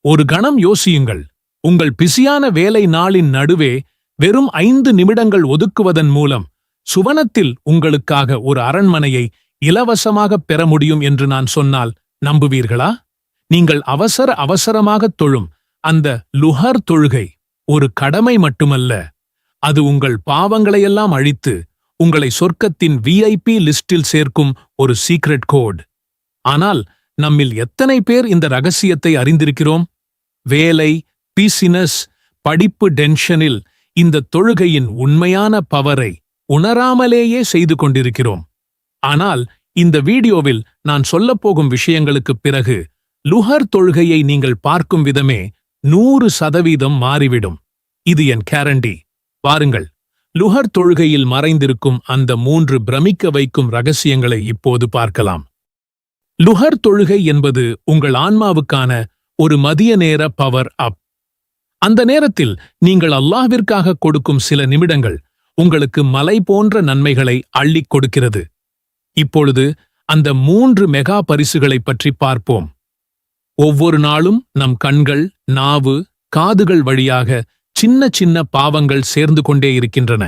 ஒரு கணம் யோசியுங்கள். உங்கள் பிஸியான வேலை நாளின் நடுவே வெறும் ஐந்து நிமிடங்கள் ஒதுக்குவதன் மூலம் சுவனத்தில் உங்களுக்காக ஒரு அரண்மனையை இலவசமாகப் பெற முடியும் என்று நான் சொன்னால் நம்புவீர்களா? நீங்கள் அவசர அவசரமாகத் தொழும் அந்த லுஹர் தொழுகை ஒரு கடமை மட்டுமல்ல. அது உங்கள் பாவங்களையெல்லாம் அழித்து உங்களை சொர்க்கத்தின் விஐபி லிஸ்டில் சேர்க்கும் ஒரு சீக்ரெட் கோட். ஆனால் நம்மில் எத்தனை பேர் இந்த ரகசியத்தை அறிந்திருக்கிறோம்? வேலை பிசினஸ் படிப்பு டென்ஷனில் இந்த தொழுகையின் உண்மையான பவரை உணராமலேயே செய்து கொண்டிருக்கிறோம். ஆனால் இந்த வீடியோவில் நான் சொல்லப்போகும் விஷயங்களுக்குப் பிறகு லுஹர் தொழுகையை நீங்கள் பார்க்கும் விதமே நூறு சதவீதம் மாறிவிடும். இது என் கேரண்டி பாருங்கள் லுஹர் தொழுகையில் மறைந்திருக்கும் அந்த மூன்று பிரமிக்க வைக்கும் ரகசியங்களை இப்போது பார்க்கலாம். லுஹர் தொழுகை என்பது உங்கள் ஆன்மாவுக்கான ஒரு மதிய நேர பவர் அப் அந்த நேரத்தில் நீங்கள் அல்லாஹ்விற்காக கொடுக்கும் சில நிமிடங்கள் உங்களுக்கு மலை போன்ற நன்மைகளை அள்ளிக் கொடுக்கிறது. இப்பொழுது அந்த மூன்று மெகா பரிசுகளைப் பற்றி பார்ப்போம். ஒவ்வொரு நாளும் நம் கண்கள் நாவு காதுகள் வழியாக சின்ன சின்ன பாவங்கள் சேர்ந்து கொண்டே இருக்கின்றன.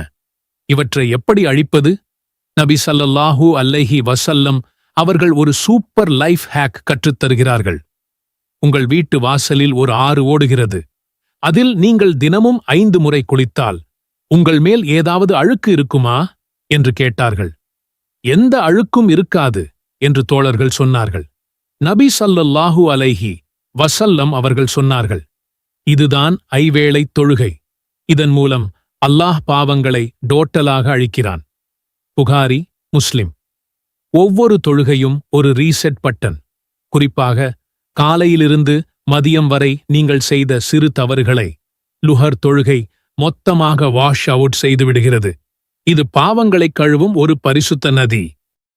இவற்றை எப்படி அழிப்பது? நபி சல்லல்லாஹூ அல்லஹி வசல்லம் அவர்கள் ஒரு சூப்பர் லைஃப் ஹேக் கற்றுத் தருகிறார்கள். உங்கள் வீட்டு வாசலில் ஒரு ஆறு ஓடுகிறது. அதில் நீங்கள் தினமும் ஐந்து முறை குளித்தால் உங்கள் மேல் ஏதாவது அழுக்கு இருக்குமா? என்று கேட்டார்கள். எந்த அழுக்கும் இருக்காது என்று தோழர்கள் சொன்னார்கள். நபி சல்லல்லாஹூ அலைஹி வசல்லம் அவர்கள் சொன்னார்கள் இதுதான் ஐவேளை தொழுகை. இதன் மூலம் அல்லாஹ் பாவங்களை டோட்டலாக அழிக்கிறான். புகாரி முஸ்லிம். ஒவ்வொரு தொழுகையும் ஒரு ரீசெட் பட்டன். குறிப்பாக காலையிலிருந்து மதியம் வரை நீங்கள் செய்த சிறு தவறுகளை லுஹர் தொழுகை மொத்தமாக வாஷ் அவுட் செய்துவிடுகிறது இது பாவங்களைக் கழுவும் ஒரு பரிசுத்த நதி.